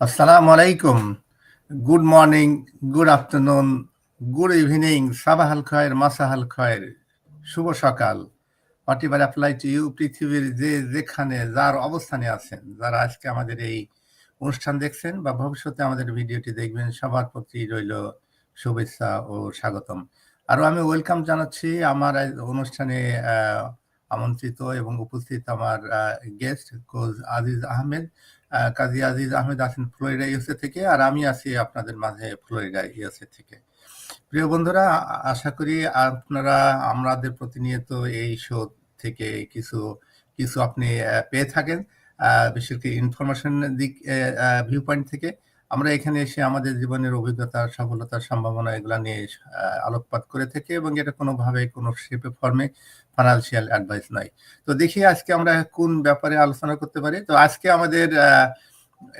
আসসালামু আলাইকুম। Good morning good afternoon good evening সাবাহাল খয়ের মাসাহাল খয়ের। শুভ সকাল। Whatever apply to you পৃথিবীর যে যেখানে যার অবস্থানে আছেন যারা আজকে আমাদের এই অনুষ্ঠান দেখছেন বা ভবিষ্যতে আমাদের ভিডিওটি দেখবেন সবার প্রতি রইল শুভেচ্ছা ও স্বাগতম। আরও আমি ওয়েলকাম জানাচ্ছি আমার অনুষ্ঠানে আমন্ত্রিত এবং উপস্থিত আমার গেস্ট কোচ আজিজ আহমেদ। আহ, কাজী আজিজ আহমেদ আছেন ফ্লোরিডা ইউএসএ থেকে, আর আমি আছি আপনাদের মাঝে ফ্লোরিডা ইউএসএ থেকে। প্রিয় বন্ধুরা, আশা করি আপনারা, আমাদের প্রতিনিয়ত এই শো থেকে কিছু কিছু আপনি পেয়ে থাকেন। বিশেষ করে ইনফরমেশন দিক ভিউ পয়েন্ট থেকে। আমরা এখানে এসে আমাদের জীবনের অভিজ্ঞতা সফলতার সম্ভাবনা এগুলো নিয়ে আলোকপাত করে থাকি এবং এটা কোনোভাবে, কোনো শেপে ফর্মে ফাইন্যান্সিয়াল অ্যাডভাইস নয়। তো দেখি আজকে আমরা কোন ব্যাপারে আলোচনা করতে পারি। তো আজকে আমাদের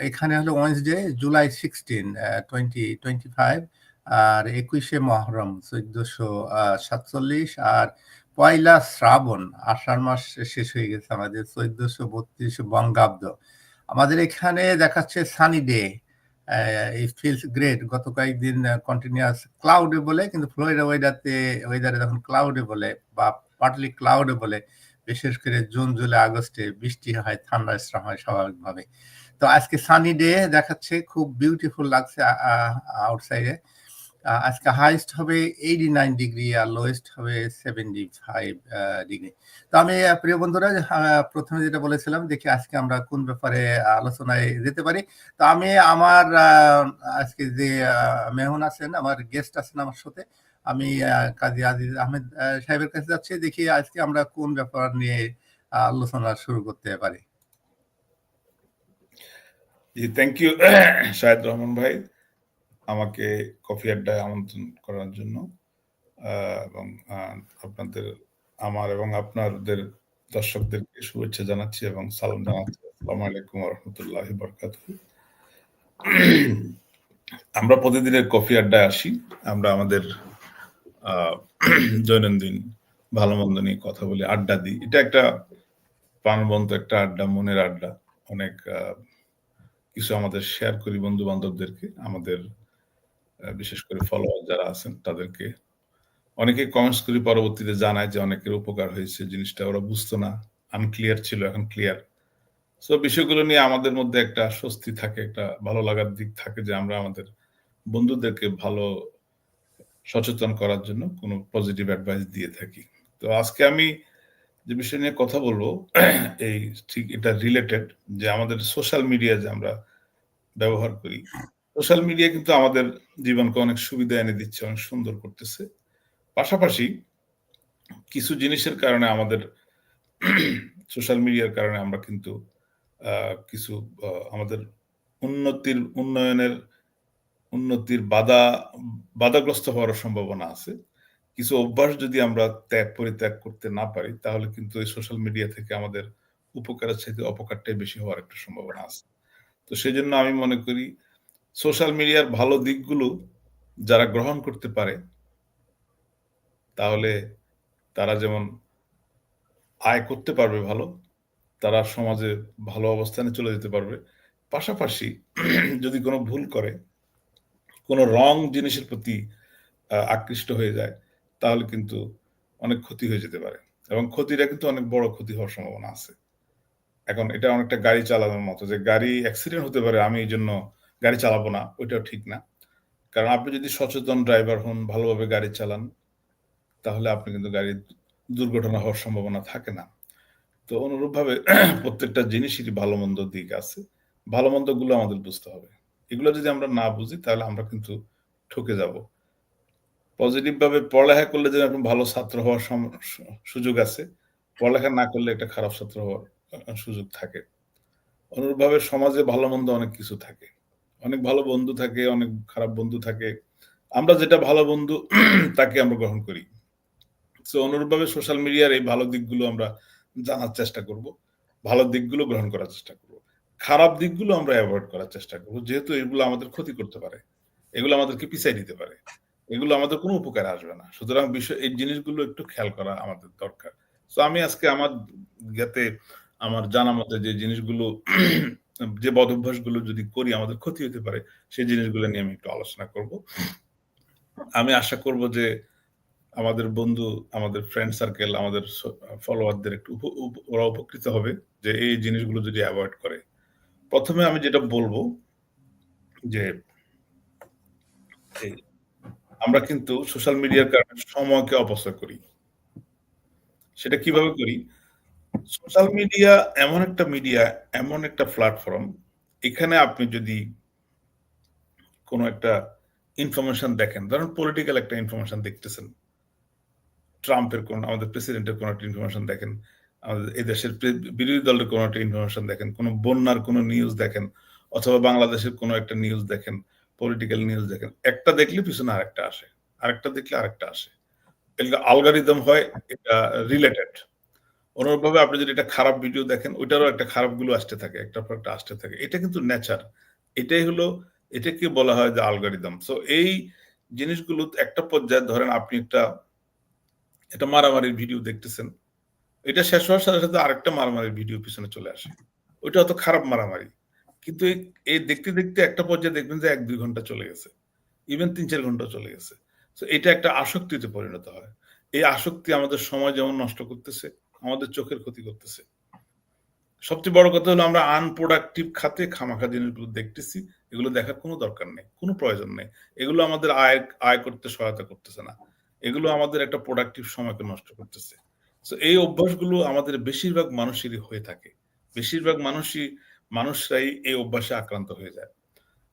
এখানে হলো Wednesday July sixteen twenty twenty five আর একুশে মহরম চোদ্দশো সাতচল্লিশ আর পয়লা শ্রাবণ, আষাঢ় মাস শেষ হয়ে গেছে আমাদের, চোদ্দশো বত্রিশ বঙ্গাব্দ। আমাদের এখানে দেখাচ্ছে sunny day it feels great গত কয়েকদিন কন্টিনিউয়াস ক্লাউডে বলে, কিন্তু ফ্লোরিডা ওয়েদারতে ওয়েদারে যখন ক্লাউডে বলে, বা পার্টলি ক্লাউডে বলে, বিশেষ করে জুন, জুলাই, আগস্টে বৃষ্টি হয়, ঠান্ডা স্ট্রং হয় স্বাভাবিকভাবে তো আজকে সানি ডে দেখাচ্ছে, খুব বিউটিফুল লাগছে আউটসাইডে আজকে হাইস্ট হবে এইটি নাইন ডিগ্রি আর লোয়েস্ট হবে সেভেন্টি ফাইভ ডিগ্রি তো আমি প্রিয় বন্ধুরা প্রথমে যেটা বলেছিলাম দেখি আজকে আমরা কোন ব্যাপারে আলোচনায় যেতে পারি। তো আমি আমার আজকে যে আহ, মেহমান আছেন আমার গেস্ট আছেন আমার সাথে আমি কাজী আজিজ আহমেদ সাহেবের কাছে যাচ্ছি দেখি আজকে আমরা কোন ব্যাপার নিয়ে আলোচনা শুরু করতে পারি। থ্যাংক ইউ শাহেদ রহমান ভাই। আমাকে কফি আড্ডায় আমন্ত্রণ করার জন্য এবং আপনাদের, আমার এবং আপনাদের দর্শকদেরকে শুভেচ্ছা জানাচ্ছি এবং সালাম জানাচ্ছি। আসসালামু আলাইকুম রহমতুল্লাহ বরকাত আমরা প্রতিদিনের কফি আড্ডায় আসি। আমরা আমাদের দৈনন্দিন ভালো মন্দ নিয়ে কথা বলি, আড্ডা দিই। এটা একটা প্রাণবন্ত, একটা আড্ডা, মনের আড্ডা। অনেক কিছু আমাদের শেয়ার করি বন্ধু বান্ধবদেরকে আমাদের বিশেষ করে ফলোয়ার যারা আছেন তাদেরকে। অনেকে কমেন্টস করি পরবর্তীতে জানায় যে অনেকের উপকার হয়েছে, জিনিসটা ওরা বুঝতো না আনক্লিয়ার ছিল, এখন ক্লিয়ার সো বিষয়গুলো নিয়ে আমাদের মধ্যে একটা স্বস্তি থাকে, একটা ভালো লাগার দিক থাকে যে আমরা আমাদের বন্ধুদেরকে ভালো সচেতন করার জন্য কোনো পজিটিভ অ্যাডভাইস দিয়ে থাকি। তো আজকে আমি যে বিষয় নিয়ে কথা বলব, এই ঠিক এটা রিলেটেড যে আমাদের সোশ্যাল মিডিয়া যে আমরা ব্যবহার করি সোশ্যাল মিডিয়া কিন্তু আমাদের জীবনকে অনেক সুবিধা এনে দিচ্ছে, অনেক সুন্দর করতেছে। পাশাপাশি কিছু জিনিসের কারণে আমাদের সোশ্যাল মিডিয়ার কারণে আমরা কিন্তু কিছু আমাদের উন্নতির, উন্নয়নের, উন্নতির বাধা, বাধাগ্রস্ত হওয়ার সম্ভাবনা আছে। কিছু অভ্যাস যদি আমরা ত্যাগ, পরিত্যাগ করতে না পারি, তাহলে কিন্তু এই সোশ্যাল মিডিয়া থেকে আমাদের উপকারের চাইতে অপকারটাই বেশি হওয়ার একটা সম্ভাবনা আছে। তো সেই জন্য আমি মনে করি সোশ্যাল মিডিয়ার ভালো দিকগুলো যারা গ্রহণ করতে পারে, তাহলে তারা যেমন আয় করতে পারবে ভালো, তারা সমাজে ভালো অবস্থানে চলে যেতে পারবে। পাশাপাশি যদি কোনো ভুল করে, কোনো রং জিনিসের প্রতি আকৃষ্ট হয়ে যায়, তাহলে কিন্তু অনেক ক্ষতি হয়ে যেতে পারে। এবং ক্ষতিটা কিন্তু অনেক বড় ক্ষতি হওয়ার সম্ভাবনা আছে। এখন এটা অনেকটা গাড়ি চালানোর মতো যে গাড়ি অ্যাক্সিডেন্ট হতে পারে, আমি এই জন্য গাড়ি চালাবো না, ওইটাও ঠিক না। কারণ আপনি যদি সচেতন ড্রাইভার হন, ভালোভাবে গাড়ি চালান, তাহলে আপনি কিন্তু গাড়ি দুর্ঘটনা হওয়ার সম্ভাবনা থাকে না। তো অনুরূপভাবে প্রত্যেকটা জিনিসেরই ভালো মন্দ দিক আছে। ভালো মন্দগুলো আমাদের বুঝতে হবে। এগুলো যদি আমরা না বুঝি, তাহলে আমরা কিন্তু ঠকে যাব। পজিটিভ ভাবে পড়ালেখা করলে যে আপনি ভালো ছাত্র হওয়ার সুযোগ আছে, পড়ালেখা না করলে একটা খারাপ ছাত্র হওয়ার সুযোগ থাকে। অনুরূপভাবে সমাজে ভালো মন্দ অনেক কিছু থাকে। অনেক ভালো বন্ধু থাকে, অনেক খারাপ বন্ধু থাকে। আমরা যেটা ভালো বন্ধু, তাকে আমরা গ্রহণ করি। তো অনুরূপভাবে সোশ্যাল মিডিয়ার এই ভালো দিকগুলো আমরা জানার চেষ্টা করব। ভালো দিকগুলো গ্রহণ করার চেষ্টা করব। খারাপ দিকগুলো আমরা অ্যাভয়েড করার চেষ্টা করব, যেহেতু এগুলো আমাদের ক্ষতি করতে পারে। এগুলো আমাদেরকে পিছাই দিতে পারে। এগুলো আমাদের কোনো উপকারে আসবে না। সুতরাং বিষয়, এই জিনিসগুলো একটু খেয়াল করা আমাদের দরকার। তো আমি আজকে আমার যাতে আমার জানা মতে যে জিনিসগুলো যে বদভ্যাসগুলো যদি করি, আমাদের ক্ষতি হতে পারে, সেই জিনিসগুলো নিয়ে আমি একটু আলোচনা করব। আমি আশা করব যে আমাদের বন্ধু, আমাদের ফ্রেন্ড সার্কেল আমাদের ফলোয়ারদের একটু ওরা উপকৃত হবে যে এই জিনিসগুলো যদি অ্যাভয়েড করে। প্রথমে আমি যেটা বলব যে আমরা কিন্তু সোশ্যাল মিডিয়ার কারণে সময়কে অপচয় করি। সেটা কীভাবে করি? সোশ্যাল মিডিয়া এমন একটা মিডিয়া এমন একটা প্ল্যাটফর্ম এখানে আপনি যদি কোনো একটা ইনফরমেশন দেখেন, ধরুন পলিটিক্যাল একটা ইনফরমেশন দেখতেছেন, ট্রাম্পের কোন, আমাদের প্রেসিডেন্টের কোন একটা ইনফরমেশন দেখেন, আমাদের এই দেশের বিরোধী দলের কোন একটা ইনফরমেশন দেখেন, কোন বন্যার কোন নিউজ দেখেন, অথবা বাংলাদেশের কোন একটা নিউজ দেখেন পলিটিক্যাল নিউজ দেখেন, একটা দেখলে পিছনে আরেকটা আসে, আরেকটা দেখলে আরেকটা আসে। এটা আলগারিদম হয়, এটা রিলেটেড অনুরূপভাবে আপনি যদি একটা খারাপ ভিডিও দেখেন, ওইটারও একটা খারাপগুলো আসতে থাকে একটা পর একটা আসতে থাকে। এটা কিন্তু নেচার এটাই হলো এটাকে বলা হয় যে আলগারিদম সো এই জিনিসগুলো একটা পর্যায়ে ধরেন আপনি একটা একটা মারামারির ভিডিও দেখতেছেন, এটা শেষ হওয়ার সাথে সাথে আরেকটা মারামারির ভিডিও পিছনে চলে আসে। ওইটা অত খারাপ মারামারি। কিন্তু এই দেখতে দেখতে একটা পর্যায়ে দেখবেন যে এক দুই ঘণ্টা চলে গেছে। ইভেন তিন চার ঘণ্টা চলে গেছে। তো এটা একটা আসক্তিতে পরিণত হয়। এই আসক্তি আমাদের সময় যেমন নষ্ট করতেছে আমাদের চোখের ক্ষতি করতেছে। সবচেয়ে বড় কথা হলো আমরা আনপ্রোডাক্টিভ খাতে খামাখা জিনিসগুলো দেখতেছি, এগুলো দেখার কোনো দরকার নেই, কোনো প্রয়োজন নেই। এগুলো আমাদের আয় আয় করতে সহায়তা করতেছে না। এগুলো আমাদের একটা প্রোডাক্টিভ সময়কে নষ্ট করতেছে। তো এই অভ্যাসগুলো আমাদের বেশিরভাগ মানুষেরই হয়ে থাকে। বেশিরভাগ মানুষই, মানুষরাই এই অভ্যাসে আক্রান্ত হয়ে যায়।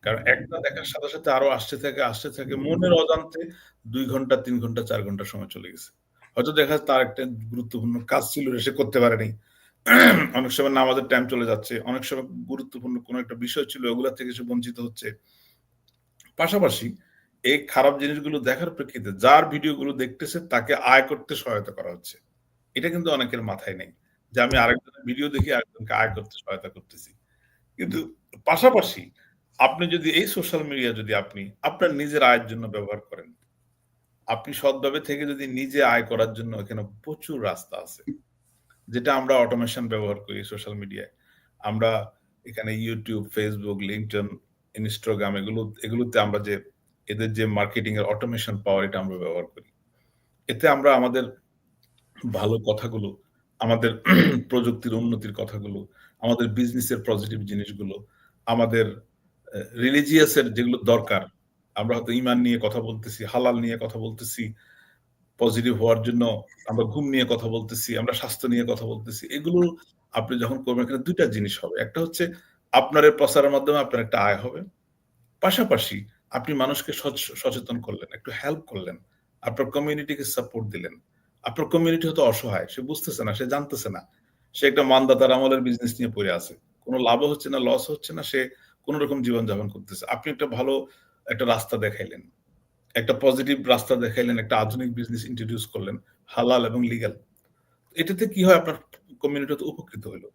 কারণ একটা দেখার সাথে সাথে আরও আসতে থাকে আসতে থাকে, মনের অজান্তে দুই ঘণ্টা, তিন ঘণ্টা, চার ঘণ্টা সময় চলে গেছে। হয়তো দেখা তার একটা গুরুত্বপূর্ণ কাজ ছিল সে করতে পারেনি। অনেক সময় নামাজের টাইম চলে যাচ্ছে, অনেক সময় গুরুত্বপূর্ণ কোনো একটা বিষয় ছিল, ওগুলা থেকে সে বঞ্চিত হচ্ছে। পাশাপাশি এই খারাপ জিনিসগুলো দেখার প্রেক্ষিতে যার ভিডিওগুলো দেখতেছে তাকে আয় করতে সহায়তা করা হচ্ছে। এটা কিন্তু অনেকের মাথায় নেই যে আমি আরেকজনের ভিডিও দেখি আরেকজনকে আয় করতে সহায়তা করতেছি। কিন্তু পাশাপাশি আপনি যদি এই সোশ্যাল মিডিয়া যদি আপনি আপনার নিজের আয়ের জন্য ব্যবহার করেন আপনি সৎভাবে থেকে যদি নিজে আয় করার জন্য এখানে প্রচুর রাস্তা আছে। যেটা আমরা অটোমেশন ব্যবহার করি সোশ্যাল মিডিয়ায় আমরা এখানে ইউটিউব ফেসবুক লিঙ্কটন ইনস্টাগ্রাম এগুলো, এগুলোতে আমরা যে, এদের যে মার্কেটিং এর অটোমেশন পাওয়ার এটা আমরা ব্যবহার করি। এতে আমরা আমাদের ভালো কথাগুলো, আমাদের প্রযুক্তির উন্নতির কথাগুলো, আমাদের বিজনেসের পজিটিভ জিনিসগুলো, আমাদের রিলিজিয়াসের যেগুলো দরকার আমরা হয়তো ইমান নিয়ে কথা বলতেছি, হালাল নিয়ে কথা বলতেছি পজিটিভ হওয়ার জন্য আমরা ঘুম নিয়ে কথা বলতেছি, আমরা স্বাস্থ্য নিয়ে কথা বলতেছি, এগুলো আপনি যখন করবেন, এখানে দুইটা জিনিস হবে। একটা হচ্ছে আপনার প্রচারের মাধ্যমে আপনার একটা আয় হবে। পাশাপাশি আপনি মানুষকে সচ- সচেতন করলেন, একটু হেল্প করলেন, আপনার কমিউনিটিকে সাপোর্ট দিলেন। আপনার কমিউনিটি হয়তো অসহায়, সে বুঝতেছে না, সে জানতেছে না। সে একটা মানদাতার আমলের বিজনেস নিয়ে পড়ে আছে। কোনো লাভ হচ্ছে না লস হচ্ছে না, সে কোন রকম জীবনযাপন করতেছে। আপনি একটা ভালো একটা রাস্তা দেখাইলেন, একটা পজিটিভ রাস্তা দেখাইলেন, একটা আধুনিক বিজনেস ইন্ট্রোডিউস করলেন, হালাল এবং লিগ্যাল এটাতে কি হয় আপনার কমিউনিটি উপকৃত হলো।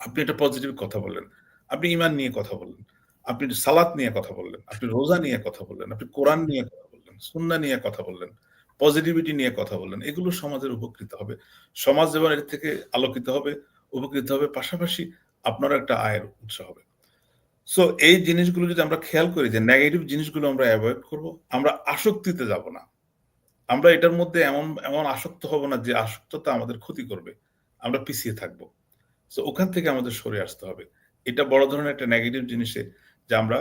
আপনি একটা পজিটিভ কথা বললেন, আপনি ইমান নিয়ে কথা বললেন, আপনি সালাত নিয়ে কথা বললেন, আপনি রোজা নিয়ে কথা বললেন, আপনি কোরআন নিয়ে কথা বললেন সুন্না নিয়ে কথা বললেন পজিটিভিটি নিয়ে কথা বললেন, এগুলো সমাজের উপকৃত হবে। সমাজ যেমন এর থেকে আলোকিত হবে, উপকৃত হবে, পাশাপাশি আপনার একটা আয়ের উৎস হবে। সো এই জিনিসগুলো যদি আমরা খেয়াল করি যে নেগেটিভ জিনিসগুলো আমরা অ্যাভয়েড করব, আমরা আসক্তিতে যাব না। আমরা এটার মধ্যে এমন এমন আসক্ত হব না যে আসক্ততা আমাদের ক্ষতি করবে। আমরা পিছিয়ে থাকব। সো ওখান থেকে আমাদের সরে আসতে হবে। এটা বড় ধরনের একটা নেগেটিভ জিনিসে যে আমরা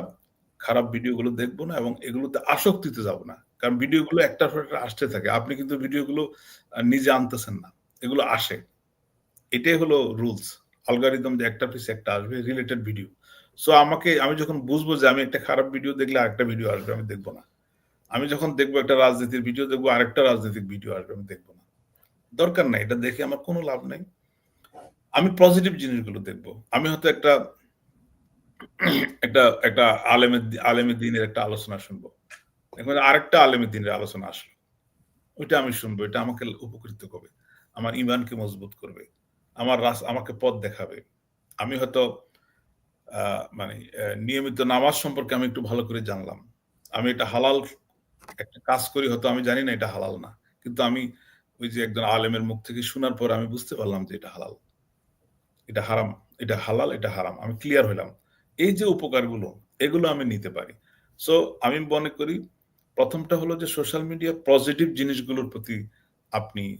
খারাপ ভিডিওগুলো দেখব না এবং এগুলোতে আসক্তিতে যাব না। কারণ ভিডিওগুলো একটার পর একটা আসতে থাকে। আপনি কিন্তু ভিডিওগুলো নিজে আনতেছেন না। এগুলো আসে। এটাই হলো রুলস অ্যালগরিদম যে একটা পিছে একটা আসবে রিলেটেড ভিডিও সো আমাকে, আমি যখন বুঝব যে আমি একটা খারাপ ভিডিও দেখলে আরেকটা ভিডিও আসবে, আমি দেখব না। আমি যখন দেখব একটা রাজনীতির ভিডিও দেখব আরেকটা রাজনীতির ভিডিও আসবে, আমি দেখব না। দরকার নাই, এটা দেখে আমার কোনো লাভ নেই। আমি পজিটিভ জিনিসগুলো দেখব। আমি হয়তো একটা একটা একটা আলেমের আলেমের দিনের একটা আলোচনা শুনব। এখন আরেকটা আলেমের দিনের আলোচনা আসলো। ওইটা আমি শুনব, এটা আমাকে উপকৃত করবে। আমার ইমানকে মজবুত করবে। আমার রাস, আমাকে পথ দেখাবে। আমি হয়তো মানে নিয়মিত নামাজ সম্পর্কে আমি একটু ভালো করে জানলাম। আমি এটা হালাল একটা কাজ করি, হয়তো আমি জানি না এটা হালাল না। কিন্তু আমি ওই যে একজন আলেমের মুখ থেকে শোনার পর আমি বুঝতে পারলাম যে এটা হালাল। এটা হারাম, এটা হালাল, এটা হারাম। আমি ক্লিয়ার হইলাম। এই যে উপকারগুলো, এগুলো আমি নিতে পারি। সো আমি মনে করি প্রথমটা হলো যে সোশ্যাল মিডিয়া পজিটিভ জিনিসগুলোর প্রতি আপনি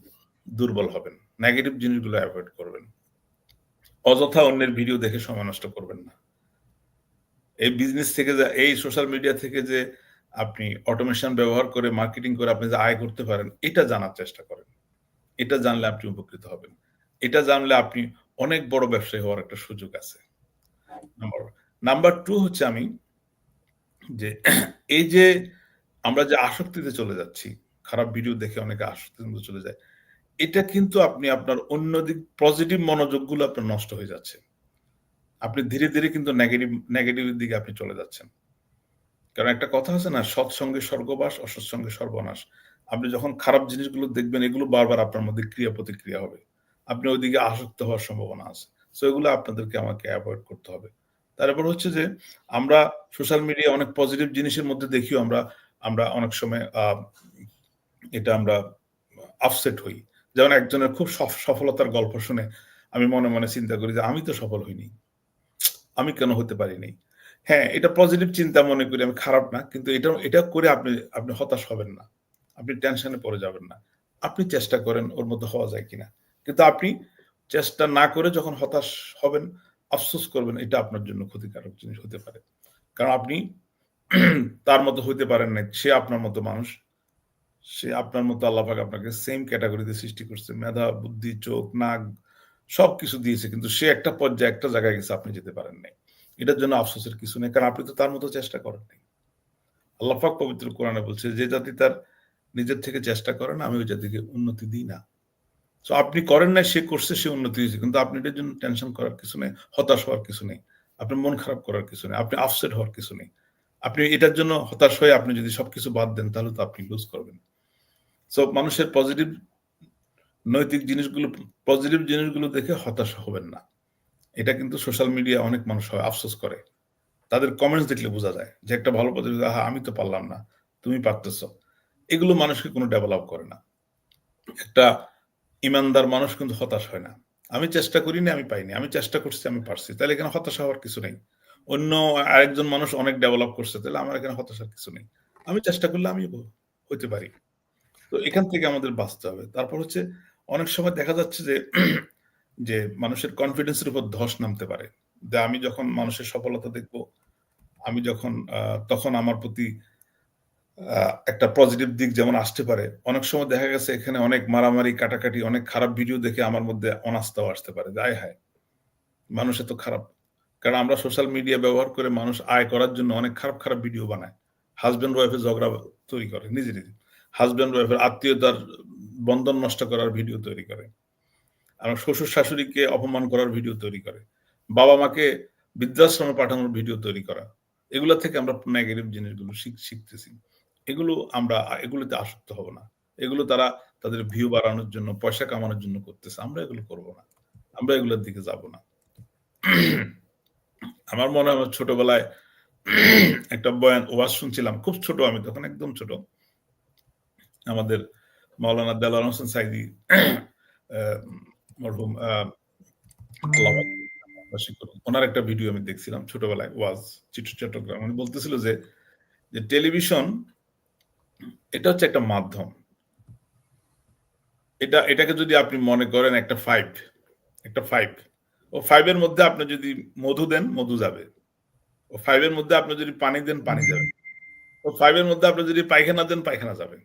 দুর্বল হবেন। নেগেটিভ জিনিসগুলো অ্যাভয়েড করবেন। অযথা অন্যের ভিডিও দেখে সময় নষ্ট করবেন না। এই বিজনেস থেকে যে, এই সোশ্যাল মিডিয়া থেকে যে আপনি অটোমেশন ব্যবহার করে মার্কেটিং করে আপনি যে আয় করতে পারেন, এটা জানার চেষ্টা করেন। এটা জানলে আপনি উপকৃত হবেন। এটা জানলে আপনি অনেক বড় ব্যবসায়ী হওয়ার একটা সুযোগ আছে। নাম্বার নাম্বার টু হচ্ছে আমি যে, এই যে আমরা যে আসক্তিতে চলে যাচ্ছি, খারাপ ভিডিও দেখে অনেকে আসক্তির মধ্যে চলে যায় এটা কিন্তু আপনি আপনার অন্য দিক পজিটিভ মনোযোগগুলো আপনার নষ্ট হয়ে যাচ্ছে। আপনি ধীরে ধীরে কিন্তু নেগেটিভ নেগেটিভের দিকে আপনি চলে যাচ্ছেন। কারণ একটা কথা আছে না সৎসঙ্গে স্বর্গবাস অসৎসঙ্গে সর্বনাশ। আপনি যখন খারাপ জিনিসগুলো দেখবেন, এগুলো বারবার আপনার মধ্যে ক্রিয়া প্রতিক্রিয়া হবে। আপনি ওইদিকে আসক্ত হওয়ার সম্ভাবনা আছে। সো এগুলো আপনাদেরকে আমাকে অ্যাভয়েড করতে হবে। তারপর হচ্ছে যে, আমরা সোশ্যাল মিডিয়া অনেক পজিটিভ জিনিসের মধ্যে দেখিও আমরা আমরা অনেক সময় এটা আমরা আপসেট হই। যেমন একজনের খুব সফলতার গল্প শুনে আমি মনে মনে চিন্তা করি যে আমি তো সফল হইনি। আমি কেন হতে পারিনি? হ্যাঁ এটা পজিটিভ চিন্তা মনে করি, আমি খারাপ না, কিন্তু এটা এটা করে আপনি আপনি হতাশ হবেন না। আপনি টেনশনে পড়ে যাবেন না। আপনি চেষ্টা করেন ওর মধ্যে হওয়া যায় কিনা। কিন্তু আপনি চেষ্টা না করে যখন হতাশ হবেন, আফসোস করবেন, এটা আপনার জন্য ক্ষতিকারক জিনিস হতে পারে। কারণ আপনি তার মতো হইতে পারেন না সে আপনার মতো মানুষ। সে আপনার মতো আল্লাহাক আপনাকে সেম ক্যাটাগরিতে সৃষ্টি করছে। মেধা, বুদ্ধি, চোখ, নাক সব কিছু দিয়েছে, কিন্তু সে একটা পর্যায়ে একটা জায়গায় গেছে, আপনি যেতে পারেন নাই। এটার জন্য আফসোসের কিছু নেই, কারণ আপনি তো তার মতো চেষ্টা করেন নাই। আল্লাহাক পবিত্র কোরআনে বলছে, যে জাতি তার নিজের থেকে চেষ্টা করে না আমি ওই জাতিকে উন্নতি দিই না। তো আপনি করেন না সে করছে, সে উন্নতি হয়েছে, কিন্তু আপনি এটার জন্য টেনশন করার কিছু নেই, হতাশ হওয়ার কিছু নেই, আপনি মন খারাপ করার কিছু নেই, আপনি আপসেট হওয়ার কিছু নেই। আপনি এটার জন্য হতাশ হয়ে আপনি যদি সবকিছু বাদ দেন, তাহলে তো আপনি লুজ করবেন। সো মানুষের পজিটিভ নৈতিক জিনিসগুলো পজিটিভ জিনিসগুলো দেখে হতাশ হবেন না। এটা কিন্তু সোশ্যাল মিডিয়া অনেক মানুষ হয়, আফসোস করে। তাদের কমেন্টস দেখলে বোঝা যায় যে একটা ভালো পজিটিভ হ্যাঁ আমি তো পারলাম না, তুমি পারতেছ। এগুলো মানুষকে কোনো ডেভেলপ করে না। একটা ইমানদার মানুষ কিন্তু হতাশ হয় না। আমি চেষ্টা করিনি, আমি পাইনি। আমি চেষ্টা করছি, আমি পারছি। তাহলে এখানে হতাশা হওয়ার কিছু নেই। অন্য আরেকজন মানুষ অনেক ডেভেলপ করছে, তাহলে আমার এখানে হতাশার কিছু নেই। আমি চেষ্টা করলে আমি হইতে পারি। তো এখান থেকে আমাদের বাঁচতে হবে। তারপর হচ্ছে অনেক সময় দেখা যাচ্ছে যে যে মানুষের কনফিডেন্সের উপর ধস নামতে পারে। যে আমি যখন মানুষের সফলতা দেখব, আমি যখন তখন আমার প্রতি একটা পজিটিভ দিক যেমন আসতে পারে, অনেক সময় দেখা গেছে এখানে অনেক মারামারি, কাটাকাটি, অনেক খারাপ ভিডিও দেখে আমার মধ্যে অনাস্থাও আসতে পারে আয় হায়, মানুষ এত খারাপ। কারণ আমরা সোশ্যাল মিডিয়া ব্যবহার করে মানুষ আয় করার জন্য অনেক খারাপ খারাপ ভিডিও বানায়। হাজব্যান্ড ওয়াইফে ঝগড়া তৈরি করে, নিজে নিজে। হাজব্যান্ড ওয়াইফের আত্মীয়তার বন্ধন নষ্ট করার ভিডিও তৈরি করে। আমার শ্বশুর শাশুড়িকে অপমান করার ভিডিও তৈরি করে। বাবা মাকে বৃদ্ধাশ্রমে পাঠানোর ভিডিও তৈরি করা। এগুলো থেকে আমরা নেগেটিভ জিনিসগুলো শিখতেছি। এগুলো আমরা, এগুলোতে আসক্ত হব না। এগুলো তারা তাদের ভিউ বাড়ানোর জন্য, পয়সা কামানোর জন্য করতেছে। আমরা এগুলো করব না। আমরা এগুলোর দিকে যাব না। আমার মনে হয় ছোটবেলায় একটা বয়ান, ওয়াজ শুনছিলাম। খুব ছোট আমি, তখন একদম ছোট। আমাদের মৌলানা দেলার হোসেন সাইদি, মরহুম ওনার একটা ভিডিও আমি দেখছিলাম ছোটবেলায়, ওয়াজ, চিটু চট্টগ্রাম। উনি বলতেছিল যে যে টেলিভিশন, এটা হচ্ছে একটা মাধ্যম। এটা, এটাকে যদি আপনি মনে করেন একটা ফাইভ একটা ফাইভ ও ফাইভের মধ্যে আপনি যদি মধু দেন, মধু যাবে। ও ফাইভের মধ্যে আপনি যদি পানি দেন, পানি যাবে। ও ফাইভের মধ্যে আপনি যদি পায়খানা দেন, পায়খানা যাবে।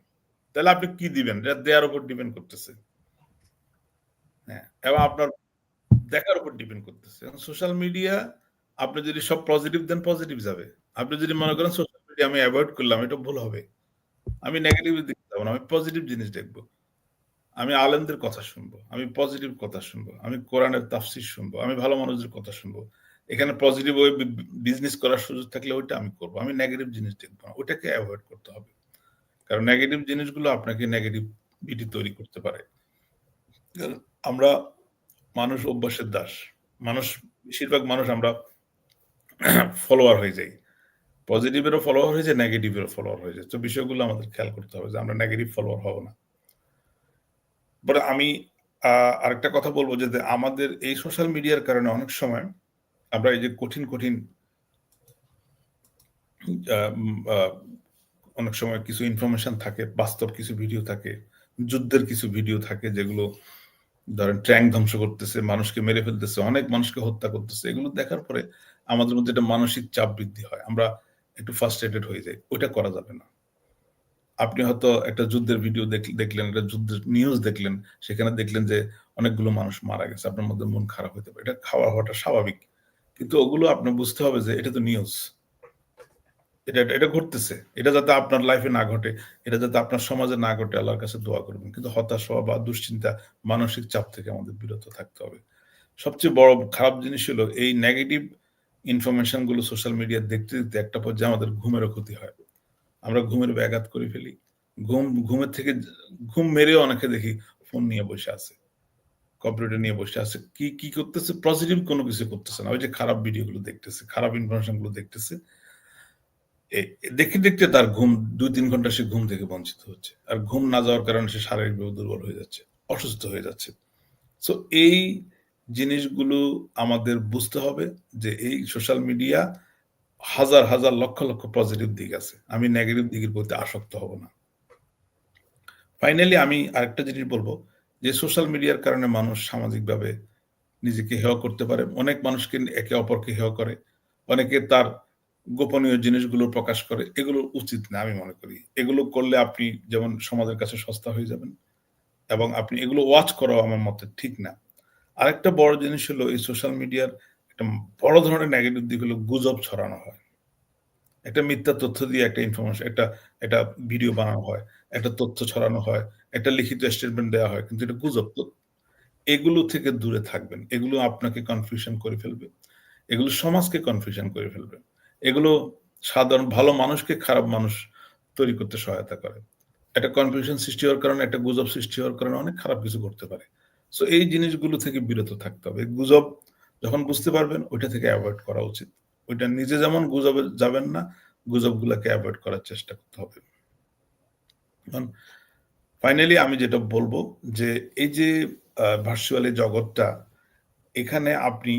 তাহলে আপনি কি দিবেন? দেওয়ার উপর ডিপেন্ড করতেছে। হ্যাঁ এবং আপনার দেখার উপর ডিপেন্ড করতেছে। সোশ্যাল মিডিয়া আপনি যদি সব পজিটিভ দেন পজিটিভ যাবে। আপনি যদি মনে করেন সোশ্যাল মিডিয়া আমি অ্যাভয়েড করলাম, এটা ভুল হবে। আমি নেগেটিভ দিকে যাব আমি পজিটিভ জিনিস দেখব। আমি আলেমদের কথা শুনব, আমি পজিটিভ কথা শুনব, আমি কোরআনের তাফসির শুনব, আমি ভালো মানুষদের কথা শুনব। এখানে পজিটিভ ওই বিজনেস করার সুযোগ থাকলে ওইটা আমি করব। আমি নেগেটিভ জিনিস দেখব না, ওইটাকে অ্যাভয়েড করতে হবে। কারণ নেগেটিভ জিনিসগুলো আপনাকে নেগেটিভ নেগেটিভিটি তৈরি করতে পারে। আমরা মানুষ অভ্যাসের দাস। মানুষ, বেশিরভাগ মানুষ আমরা ফলোয়ার হয়ে যাই। পজিটিভেরও ফলোয়ার হয়ে যায় নেগেটিভেরও ফলোয়ার হয়ে যায় তো বিষয়গুলো আমাদের খেয়াল করতে হবে যে আমরা নেগেটিভ ফলোয়ার হব না। বাট আমি আরেকটা কথা বলব যে আমাদের এই সোশ্যাল মিডিয়ার কারণে অনেক সময় আমরা এই যে কঠিন কঠিন অনেক সময় কিছু ইনফরমেশন থাকে, বাস্তব কিছু ভিডিও থাকে, যুদ্ধের কিছু ভিডিও থাকে যেগুলো ধরেন ট্র্যাঙ্ক ধ্বংস করতেছে, মানুষকে মেরে ফেলতেছে, অনেক মানুষকে হত্যা করতেছে, এগুলো দেখার পরে আমাদের মধ্যে একটা মানসিক চাপ বৃদ্ধি হয়। আমরা একটু ফার্স্ট্রেটেড হয়ে যাই, ওইটা করা যাবে না। আপনি হয়তো একটা যুদ্ধের ভিডিও দেখলেন, একটা যুদ্ধের নিউজ দেখলেন, সেখানে দেখলেন যে অনেকগুলো মানুষ মারা গেছে, আপনার মধ্যে মন খারাপ হতে পারে। এটা খাওয়া হওয়াটা স্বাভাবিক, কিন্তু ওগুলো আপনার বুঝতে হবে যে এটা তো নিউজ এটা এটা ঘটতেছে। এটা যাতে আপনার লাইফে না ঘটে, এটা যাতে আপনার সমাজে না ঘটে, আল্লাহর কাছে দোয়া করবেন। কিন্তু হতাশ হওয়া বা দুশ্চিন্তা মানসিক চাপ থেকে আমাদের বিরত থাকতে হবে। সবচেয়ে বড় খারাপ জিনিস হলো এই নেগেটিভ ইনফরমেশনগুলো সোশ্যাল মিডিয়া দেখতে দেখতে একটা পর্যায়ে আমাদের ঘুমেরও ক্ষতি হয়। আমরা ঘুমের ব্যাঘাত করে ফেলি। ঘুম, ঘুমের থেকে ঘুম মেরেও অনেকে দেখি ফোন নিয়ে বসে আছে কম্পিউটার নিয়ে বসে আছে। কি কি করতেছে? পজিটিভ কোনো কিছু করতেছে না। ওই যে খারাপ ভিডিও গুলো দেখতেছে, খারাপ ইনফরমেশনগুলো দেখতেছে। দেখতে দেখতে তার ঘুম, দুই তিন ঘণ্টা সে ঘুম থেকে বঞ্চিত হচ্ছে। আর ঘুম না যাওয়ার কারণে সে শারীরিকভাবে দুর্বল হয়ে যাচ্ছে, অসুস্থ হয়ে যাচ্ছে। সো এই জিনিসগুলো আমাদের বুঝতে হবে যে এই সোশ্যাল মিডিয়া হাজার হাজার, লক্ষ লক্ষ পজিটিভ দিক আছে। আমি নেগেটিভ দিকের প্রতি আসক্ত হব না। ফাইনালি আমি আরেকটা জিনিস বলব যে সোশ্যাল মিডিয়ার কারণে মানুষ সামাজিকভাবে নিজেকে হেয় করতে পারে। অনেক মানুষকে একে অপরকে হেয় করে। অনেকে তার গোপনীয় জিনিসগুলো প্রকাশ করে, এগুলো উচিত না আমি মনে করি। এগুলো করলে আপনি যেমন সমাজের কাছে সস্তা হয়ে যাবেন এবং আপনি এগুলো ওয়াচ করাও আমার মতে ঠিক না। আরেকটা বড় জিনিস হলো এই সোশ্যাল মিডিয়ার একটা বড় ধরনের নেগেটিভ দিক হলো গুজব ছড়ানো হয়। একটা মিথ্যা তথ্য দিয়ে একটা ইনফরমেশন একটা একটা ভিডিও বানানো হয়, একটা তথ্য ছড়ানো হয়, একটা লিখিত স্টেটমেন্ট দেওয়া হয়, কিন্তু এটা গুজব তো। এগুলো থেকে দূরে থাকবেন, এগুলো আপনাকে কনফিউশন করে ফেলবে। এগুলো সমাজকে কনফিউশন করে ফেলবে। এগুলো সাধারণ ভালো মানুষকে খারাপ মানুষ তৈরি করতে সহায়তা করে। একটা কনফিউশন সৃষ্টি হওয়ার কারণে, একটা গুজব সৃষ্টি হওয়ার কারণে অনেক খারাপ কিছু করতে পারে। সো এই জিনিসগুলো থেকে বিরত থাকতে হবে। গুজব যখন বুঝতে পারবেন, ওইটা থেকে অ্যাভয়েড করা উচিত। ওইটা নিজে যেমন গুজবে যাবেন না গুজব গুলাকে অ্যাভয়েড করার চেষ্টা করতে হবে। ফাইনালি আমি যেটা বলব যে, এই যে ভার্চুয়ালি জগৎটা, এখানে আপনি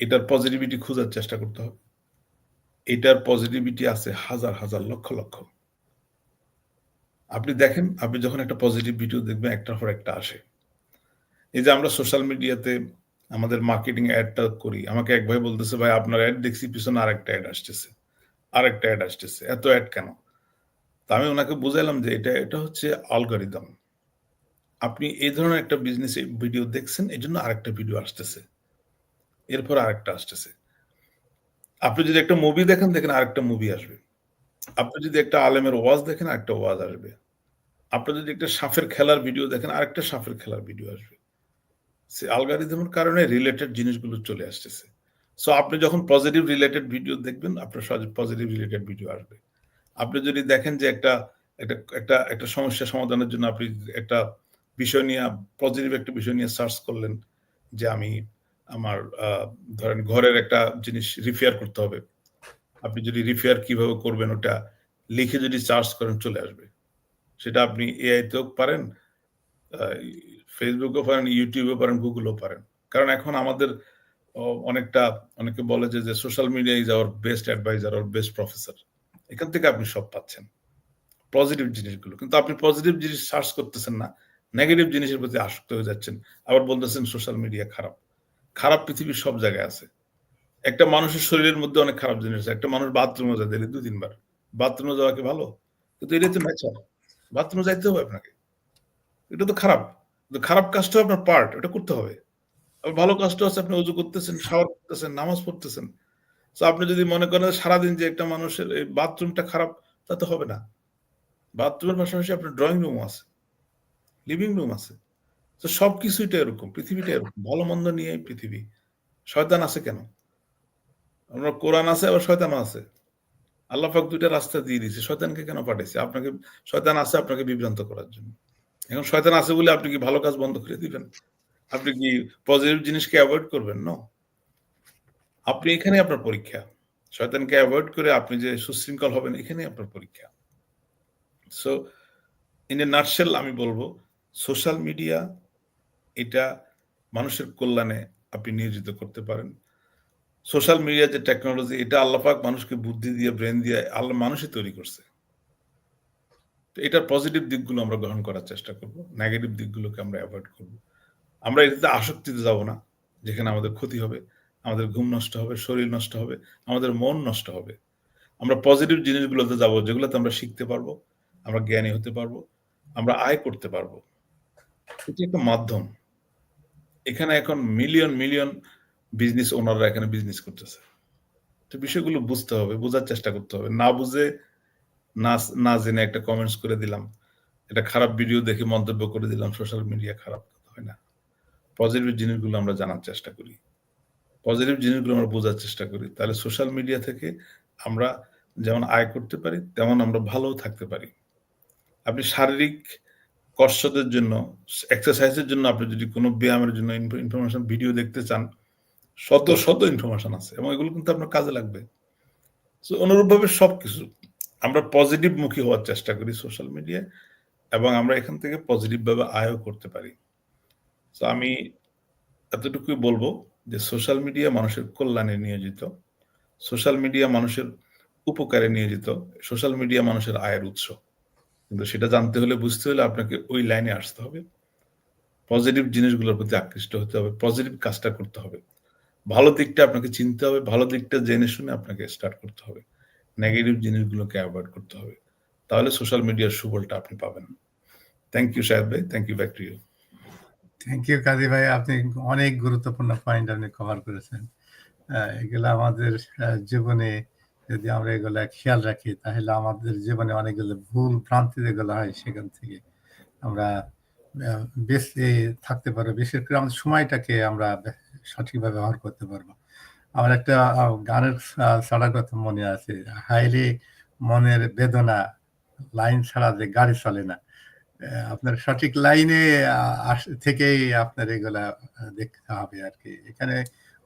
এটার পজিটিভিটি খোঁজার চেষ্টা করতে হবে। এটার পজিটিভিটি আছে হাজার হাজার, লক্ষ লক্ষ। আপনি দেখেন, আপনি যখন একটা পজিটিভ ভিডিও দেখবেন, একটার পর একটা আসে। এই যে আমরা সোশ্যাল মিডিয়াতে আমাদের মার্কেটিং অ্যাডটা করি, আমাকে এক ভাই বলতেছে, ভাই, আপনার অ্যাড দেখছি, পিছনে আরেকটা অ্যাড আসতেছে। আরেকটা অ্যাড আসতেছে। এত অ্যাড কেন? তা আমি ওনাকে বুঝাইলাম যে এটা এটা হচ্ছে অলগারিদম আপনি এই ধরনের একটা বিজনেস ভিডিও দেখছেন এই জন্য আরেকটা ভিডিও আসতেছে। এরপর আরেকটা আসতেছে। আপনি যদি একটা মুভি দেখেন দেখেন আরেকটা মুভি আসবে। আপনি যদি একটা আলেমের ওয়াজ দেখেন, আরেকটা ওয়াজ আসবে। আপনি যদি একটা সাফের খেলার ভিডিও দেখেন, আরেকটা সাফের খেলার ভিডিও আসবে। সে আলগারিদমের কারণে রিলেটেড জিনিসগুলো চলে আসতেছে। সো আপনি যখন পজিটিভ রিলেটেড ভিডিও দেখবেন, আপনার পজিটিভ রিলেটেড ভিডিও আসবে। আপনি যদি দেখেন যে একটা একটা একটা একটা সমস্যা সমাধানের জন্য আপনি একটা বিষয় নিয়ে পজিটিভ একটা বিষয় নিয়ে সার্চ করলেন যে আমি আমার ধরেন ঘরের একটা জিনিস রিপেয়ার করতে হবে। আপনি যদি রিপেয়ার কীভাবে করবেন ওটা লিখে যদি চার্জ করেন চলে আসবে। সেটা আপনি এআইতেও পারেন ফেসবুকও পারেন ইউটিউবেও পারেন গুগলও পারেন। কারণ এখন আমাদের অনেকটা, অনেকে বলে যে social media is our best advisor R best professor এখান থেকে আপনি সব পাচ্ছেন। পজিটিভ জিনিসগুলো। কিন্তু আপনি পজিটিভ জিনিস সার্চ করতেছেন না নেগেটিভ জিনিসের প্রতি আসক্ত হয়ে যাচ্ছেন। আবার বলতেছেন সোশ্যাল মিডিয়া খারাপ। খারাপ পৃথিবীর সব জায়গায় আছে। একটা মানুষের শরীরের মধ্যে অনেক খারাপ জিনিস আছে। একটা মানুষ বাথরুমে যায় দিলে দু তিনবার বাথরুমে যাওয়া কি ভালো? কিন্তু এটা তো ন্যাচার বাথরুমে যাইতে হবে আপনাকে। এটা তো খারাপ। খারাপ কাজটা আপনার পার্ট এটা করতে হবে। আবার ভালো কাজটা হচ্ছে আপনি উজু করতেছেন শাওয়ার করতেছেন, নামাজ পড়তেছেন। তো আপনি যদি মনে করেন সারাদিন যে একটা মানুষের এই বাথরুমটা খারাপ, তা তো হবে না। বাথরুমের পাশাপাশি আপনার ড্রয়িং রুম আছে। লিভিং রুম আছে। তো সবকিছুইটা এরকম, পৃথিবীটা এরকম। ভালো মন্দ নিয়ে পৃথিবী। শয়তান আছে কেন? আমরা কোরআন আছে, আবার শয়তান আছে। আল্লাহ পাক দুইটা রাস্তা দিয়ে দিয়েছে। শয়তানকে কেন পাঠাইছে? আপনাকে, শয়তান আছে আপনাকে বিভ্রান্ত করার জন্য। এখন শয়তান আছে বলে আপনি কি ভালো কাজ বন্ধ করে দিবেন? আপনি কি পজিটিভ জিনিসকে অ্যাভয়েড করবেন? না আপনি এখানে আপনার পরীক্ষা। শয়তানকে অ্যাভয়েড করে আপনি যে সুশৃঙ্খল হবেন এখানে আপনার পরীক্ষা। সো ইন এ নার্সেল আমি বলব সোশ্যাল মিডিয়া এটা মানুষের কল্যাণে আপনি নিয়োজিত করতে পারেন। সোশ্যাল মিডিয়া যে টেকনোলজি, এটা আল্লাপাক মানুষকে বুদ্ধি দিয়ে, ব্রেন দিয়ে আল্লাহ মানুষই তৈরি করছে। তো এটার পজিটিভ দিকগুলো আমরা গ্রহণ করার চেষ্টা করব নেগেটিভ দিকগুলোকে আমরা অ্যাভয়েড করব। আমরা এটাতে আসক্তিতে যাব না, যেখানে আমাদের ক্ষতি হবে, আমাদের ঘুম নষ্ট হবে, শরীর নষ্ট হবে, আমাদের মন নষ্ট হবে। আমরা পজিটিভ জিনিসগুলোতে যাব, যেগুলোতে আমরা শিখতে পারব, আমরা জ্ঞানী হতে পারব, আমরা আয় করতে পারব। এটি একটা মাধ্যম। এখানে এখন মিলিয়ন মিলিয়ন বিজনেস ওনাররা এখানে বিজনেস করতেছে। তো বিষয়গুলো বুঝতে হবে, বোঝার চেষ্টা করতে হবে। না বুঝে, না না জেনে একটা কমেন্টস করে দিলাম। এটা খারাপ ভিডিও দেখে মন্তব্য করে দিলাম সোশ্যাল মিডিয়া খারাপ হয় না? পজিটিভ জিনিসগুলো আমরা জানার চেষ্টা করি। পজিটিভ জিনিসগুলো আমরা বোঝার চেষ্টা করি। তাহলে সোশ্যাল মিডিয়া থেকে আমরা যেমন আয় করতে পারি, তেমন আমরা ভালো থাকতে পারি। আপনি শারীরিক কষ্টদের জন্য এক্সারসাইজের জন্য আপনি যদি কোনো ব্যায়ামের জন্য ইনফরমেশন ভিডিও দেখতে চান, শত শত ইনফরমেশন আছে এবং এগুলো কিন্তু আপনার কাজে লাগবে। তো অনুরূপভাবে সব কিছু আমরা পজিটিভ মুখী হওয়ার চেষ্টা করি সোশ্যাল মিডিয়ায় এবং আমরা এখান থেকে পজিটিভভাবে আয়ও করতে পারি। তো আমি এতটুকুই বলব যে সোশ্যাল মিডিয়া মানুষের কল্যাণে নিয়োজিত সোশ্যাল মিডিয়া মানুষের উপকারে নিয়োজিত সোশ্যাল মিডিয়া মানুষের আয়ের উৎস। কিন্তু সেটা জানতে হলে বুঝতে হলে আপনাকে ওই লাইনে আসতে হবে। পজিটিভ জিনিসগুলোর প্রতি আকৃষ্ট হতে হবে, পজিটিভ কাজটা করতে হবে। ভালো দিকটা আপনাকে চিনতে হবে, ভালো দিকটা জেনে শুনে আপনাকে স্টার্ট করতে হবে। নেগেটিভ জিনিসগুলোকে অ্যাভয়েড করতে হবে। তাহলে সোশ্যাল মিডিয়ার সুফলটা আপনি পাবেন। থ্যাংক ইউ শাহেদ ভাই। Thank you back to you thank you Kazi ভাই। আপনি অনেক গুরুত্বপূর্ণ পয়েন্ট আপনি কভার করেছেন। এগুলো আমাদের জীবনে যদি আমরা এগুলো খেয়াল রাখি, তাহলে আমাদের জীবনে অনেকগুলো ভুল ভ্রান্তি যেগুলো হয় সেখান থেকে আমরা বেঁচে থাকতে পারব। বিশেষ করে আমাদের সময়টাকে আমরা সঠিকভাবে ব্যবহার করতে পারব। আমার একটা গানের ছাড়ার কথা মনে আছে। হাইলি মনের বেদনা, লাইন ছাড়া যে গাড়ি চলে না। আপনার সঠিক লাইনে থেকেই আপনার এগুলা দেখতে হবে আর কি এখানে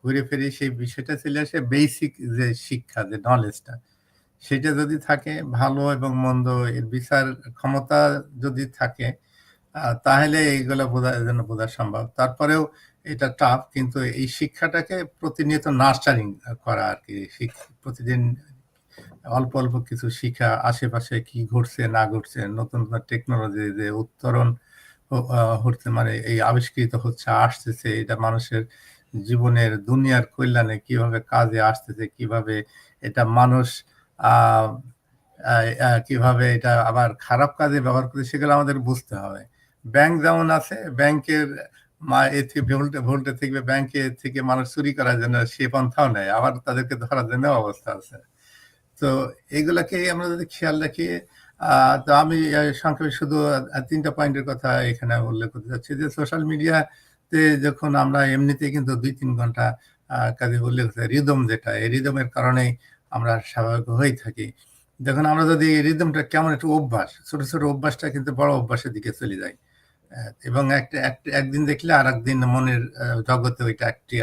ঘুরে ফিরে সেই বিষয়টা চলে আসে বেসিক যে শিক্ষা, যে নলেজটা সেটা যদি থাকে, ভালো এবং মন্দ এর বিচার ক্ষমতা যদি থাকে তাহলে এইগুলো বোঝার জন্য বোঝা সম্ভব। তারপরেও এটা টাফ কিন্তু এই শিক্ষাটাকে প্রতিনিয়ত নার্সারিং করা আর কি। প্রতিদিন অল্প অল্প কিছু শিখা, আশেপাশে কি ঘটছে, না ঘটছে, নতুন নতুন টেকনোলজি যে উত্তরণ হচ্ছে মানে এই আবিষ্কৃত হচ্ছে, আসতেছে, এটা মানুষের জীবনের দুনিয়ার কল্যাণে কীভাবে কাজে আসতেছে, কীভাবে এটা মানুষ কীভাবে এটা আবার খারাপ কাজে ব্যবহার করে সেগুলো আমাদের বুঝতে হবে। ব্যাংক যেমন আছে, ব্যাংকের মা, এ থেকে ভোল্টে থেকে ব্যাংকে থেকে মানুষ চুরি করার জন্য সে পন্থাও নেয়, আবার তাদেরকে ধরার জন্য অবস্থা আছে। তো এগুলাকে আমরা যদি খেয়াল রাখি তো আমি সংক্ষেপে শুধু তিনটা পয়েন্টের কথা এখানে উল্লেখ করতে চাচ্ছি, যে সোশ্যাল মিডিয়াতে যখন আমরা এমনিতে কিন্তু দুই তিন ঘণ্টা কাজে উল্লেখ রিদম যেটা, এই রিদমের কারণেই আমরা স্বাভাবিক হয়ে থাকি। যখন আমরা যদি এই রিদমটা কেমন একটু অভ্যাস, ছোট ছোট অভ্যাসটা কিন্তু বড় অভ্যাসের দিকে চলে যায়। এবং একটা একদিন দেখলে আর একদিন মনের জগতে ওইটা একটি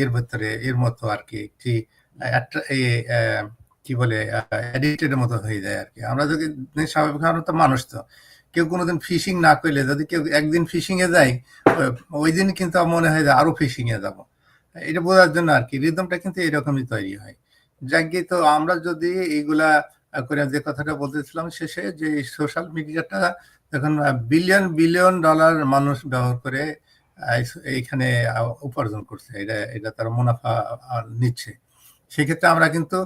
এর ভেতরে, এর মতো আর কি, একটি কি বলে অ্যাডিক্টেড মতো হয়ে যায় আর কি। আমরা যদি স্বাভাবিক, আমরা তো মানুষ তো। কেউ কোনোদিন ফিশিং না করলে যদি কেউ একদিন ফিশিং এ যায় ওই দিন কিন্তু মনে হয় যে আরও ফিশিং এ যাব। এটা বোঝার জন্য আর কি রিদমটা কিন্তু এরকমই তৈরি হয়। যাকে তো আমরা যদি এইগুলা করে যে কথাটা বলতেছিলাম শেষে, যে সোশ্যাল মিডিয়াটা এখন বিলিয়ন বিলিয়ন ডলার মানুষ ব্যবহার করে এইখানে উপার্জন করছে। এটা এটা তার মুনাফা নিচ্ছে। সেক্ষেত্রে আমরা কিন্তু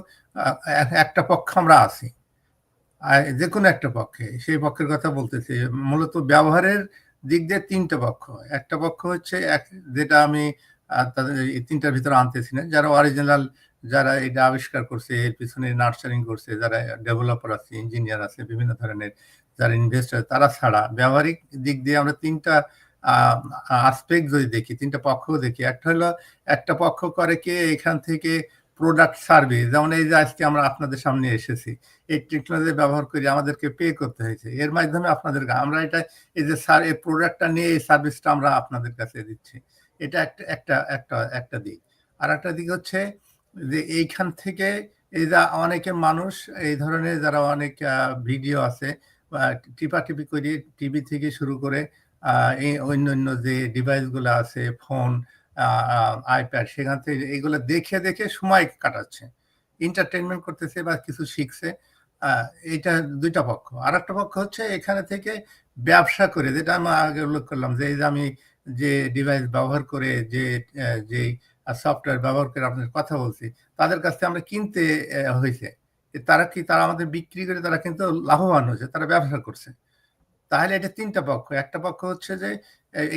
একটা পক্ষ আমরা আছি। যে কোনো একটা পক্ষে, সেই পক্ষের কথা বলতেছি। মূলত ব্যবহারের দিক দিয়ে তিনটা পক্ষ। একটা পক্ষ হচ্ছে এক, যেটা আমি তাদের এই তিনটার ভিতরে আনতেছি না। যারা অরিজিনাল যারা এটা আবিষ্কার করছে, এর পিছনে নার্সারিং করছে, যারা ডেভেলপার আছে ইঞ্জিনিয়ার আছে, বিভিন্ন ধরনের যারা ইনভেস্টার তারা ছাড়া ব্যবহারিক দিক দিয়ে আমরা তিনটা আসপেক্ট যদি দেখি, তিনটা পক্ষ দেখি, একটা হলো একটা পক্ষ করে কে এখান থেকে প্রোডাক্ট সার্ভিস যেমন এই যে আজকে আমরা আপনাদের সামনে এসেছি, এই টেকনোলজি ব্যবহার করে আমাদেরকে পে করতে হয়েছে। এর মাধ্যমে আপনাদের আমরা এটা, এই যে স্যার এই প্রোডাক্টটা নিয়ে এই সার্ভিসটা আমরা আপনাদের কাছে দিচ্ছি। এটা একটা একটা একটা একটা দিক। আর একটা দিক হচ্ছে যে এইখান থেকে এই যা অনেকে মানুষ, এই ধরনের যারা অনেক ভিডিও আছে, বা টিপাটিপি করি টিভি থেকে শুরু করে অন্য অন্য যে ডিভাইসগুলো আছে ফোন আইপ্যাড সেখান থেকে এগুলো দেখে দেখে সময় কাটাচ্ছে। এন্টারটেনমেন্ট করতেছে বা কিছু শিখছে এইটা দুইটা পক্ষ। আর একটা পক্ষ হচ্ছে এখানে থেকে ব্যবসা করে, যেটা আমি আগে উল্লেখ করলাম যে আমি যে ডিভাইস ব্যবহার করে, যে যে সফটওয়্যার ব্যবহার করে আপনার কথা বলছি, তাদের কাছ থেকে আমরা কিনতে হয়েছে। তারা কি, তারা আমাদের বিক্রি করে, তারা কিন্তু লাভবান হয়েছে, তারা ব্যবসা করছে। তাহলে এটা তিনটা পক্ষ। একটা পক্ষ হচ্ছে যে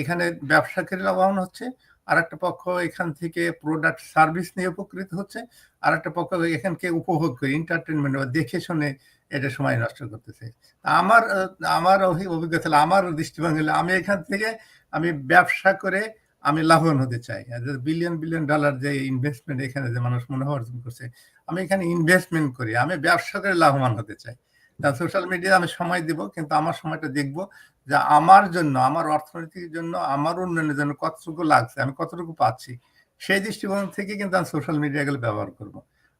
এখানে ব্যবসা করে লাভবান হচ্ছে আর একটা পক্ষ এখান থেকে প্রোডাক্ট সার্ভিস নিয়ে উপকৃত হচ্ছে আর একটা পক্ষ এখানকে উপভোগ করে এন্টারটেনমেন্ট বা দেখে শুনে এটা সময় নষ্ট করতেছে। আমার আমার অভিজ্ঞতা আমার দৃষ্টিভঙ্গি আমি এখান থেকে আমি ব্যবসা করে আমি লাভবান হতে চাই। বিলিয়ন বিলিয়ন ডলার যে ইনভেস্টমেন্ট এখানে যে মানুষ মনে অর্জন করছে, আমি এখানে ইনভেস্টমেন্ট করি, আমি ব্যবসা করে লাভবান হতে চাই। সোশ্যাল মিডিয়া আমি সময় দিব, কিন্তু আমার সময়টা দেখব যে আমার জন্য, আমার অর্থনীতির জন্য, আমার উন্নয়নের জন্য কতটুকু লাগছে, আমি কতটুকু পাচ্ছি, সেই দৃষ্টিভঙ্গি থেকে কিন্তু আমি সোশ্যাল মিডিয়াগুলো ব্যবহার করব।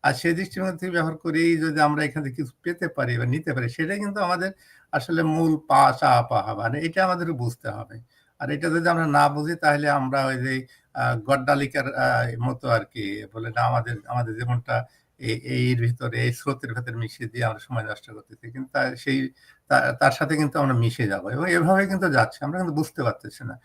আর সেই দৃষ্টিভঙ্গি থেকে ব্যবহার করেই যদি আমরা এখান থেকে কিছু পেতে পারি বা নিতে পারি সেটাই কিন্তু আমাদের আসলে মূল পা চা পাহা মানে এটা আমাদের বুঝতে হবে। আর এটা যদি আমরা না বুঝি, তাহলে আমরা ওই যে গড্ডালিকার মতো আর কি বলে না, আমাদের আমাদের জীবনটা এর ভিতরে, এই স্রোতের ভেতরে মিশিয়ে দিয়ে আমরা সময় নষ্ট করতেছি। কিন্তু সেই তার সাথে কিন্তু আমরা মিশে যাব এবং এভাবে কিন্তু যাচ্ছে। আমরা কিন্তু বুঝতে পারতেছি না।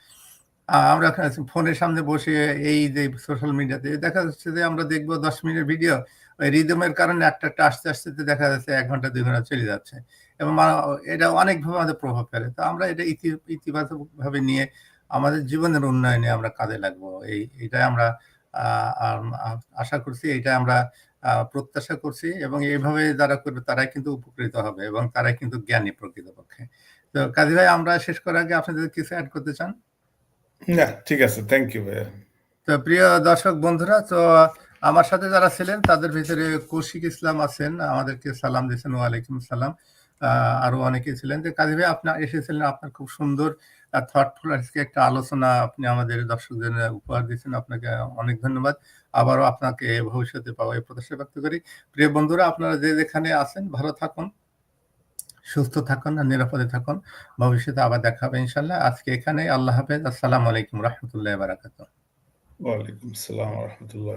আমরা ফোনের সামনে বসে এই যে সোশ্যাল মিডিয়াতে দেখা যাচ্ছে যে আমরা দেখব দশ মিনিটের ভিডিও ওই রিদমের কারণে একটা একটা আস্তে আস্তে দেখা যাচ্ছে এক ঘণ্টা, দুই ঘণ্টা চলে যাচ্ছে। এবং এটা অনেকভাবে আমাদের প্রভাব ফেলে। তো আমরা এটা ইতি- ইতিবাচক ভাবে নিয়ে আমাদের জীবনের উন্নয়নে আমরা কাজে লাগবো। এই, এটাই আমরা আশা করছি এটা আমরা প্রত্যাশা করছি এবং এইভাবে যারা করবে তারাই কিন্তু উপকৃত হবে এবং তারাই কিন্তু জ্ঞানী প্রকৃতপক্ষে তো কাজী ভাই আমরা শেষ করার আগে আপনাদের কিছু অ্যাড করতে চান? না ঠিক আছে থ্যাংক ইউ ভাইয়া। তো প্রিয় দর্শক বন্ধুরা তো আমার সাথে যারা ছিলেন তাদের ভিতরে কৌশিক ইসলাম আছেন আমাদেরকে সালাম দিয়েছেন ওয়ালাইকুম সালাম। আহ, আরও অনেকে ছিলেন। যে কাজী ভাই আপনার এসেছিলেন আপনার খুব সুন্দর থটফুল আজকে একটা আলোচনা আপনি আমাদের দর্শকদের উপহার দিয়েছেন। আপনাকে অনেক ধন্যবাদ। আবারও আপনাকে ভবিষ্যতে পাওয়া প্রত্যাশা ব্যক্ত করি। প্রিয় বন্ধুরা, আপনারা যে যেখানে আছেন, ভালো থাকুন, সুস্থ থাকুন আর নিরাপদে থাকুন। ভবিষ্যতে আবার দেখা হবে ইনশাল্লাহ আজকে এখানে আল্লাহ হাফেজ। আসসালামু আলাইকুম রহমতুল্লাহ বারাকাতুহ। ওয়ালাইকুম আসসালাম রহমতুল্লাহ